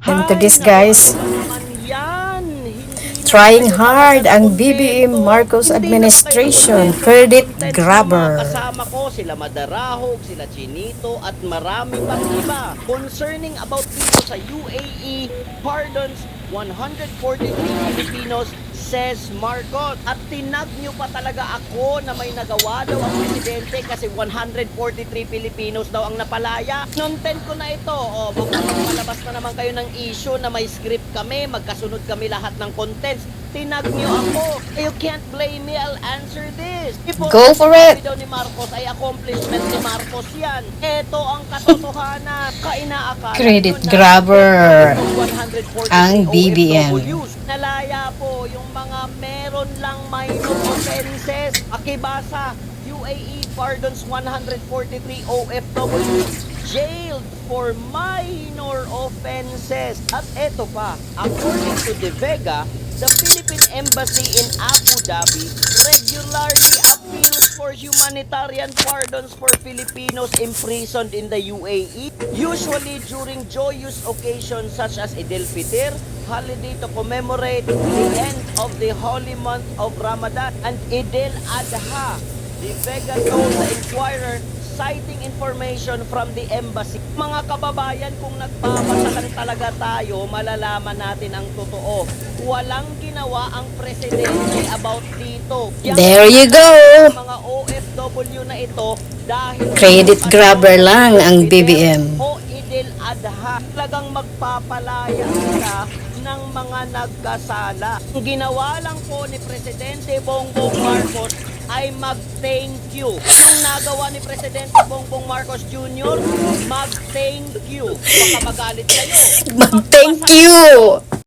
Into this guys, hindi trying hard ang BBM Marcos administration, credit grabber. Kasama ko sila Madarahog, sila Chinito at marami pang iba. Concerning about dito sa UAE pardons 143 Filipinos says Marcos. At tinag nyo pa talaga ako na may nagawa daw ang presidente kasi 143 Filipinos daw ang napalaya. Content ko na ito. O, magpapalabas na naman kayo ng issue na may script kami, magkasunod kami lahat ng contents. Tinag nyo ako. You can't blame me, I'll answer this. People Go for it. daw ni Marcos ay accomplishment ni Marcos yan. Ito ang katotohanan. Credit grabber. yung 143 Ang BBM. Nalaya po yung mga meron lang minor offenses. Akibasa, UAE pardons 143 OFWs jailed for minor offenses. At eto pa, according to De Vega, the Philippine Embassy in Abu Dhabi regularly appeals for humanitarian pardons for Filipinos imprisoned in the UAE, usually during joyous occasions such as Eid al-Fitr, holiday to commemorate the end of the holy month of Ramadan, and Eid al-Adha. The Vega told the Inquirer citing information from the embassy. Mga kababayan, kung nagpapasa lang talaga tayo, malalaman natin ang totoo. Walang ginawa ang presidente about dito. Yang There you go. Mga OFW na ito dahil Credit grabber lang ang BBM. O Idil Adha. Talagang magpapalaya sila ng mga nagkasala. Ginawa lang po ni Presidente Bongbong Marcos ay mag-thank you. Ang nagawa ni Presidente Bongbong Marcos Jr., mag-thank you. Baka magalit kayo. Mag-thank you.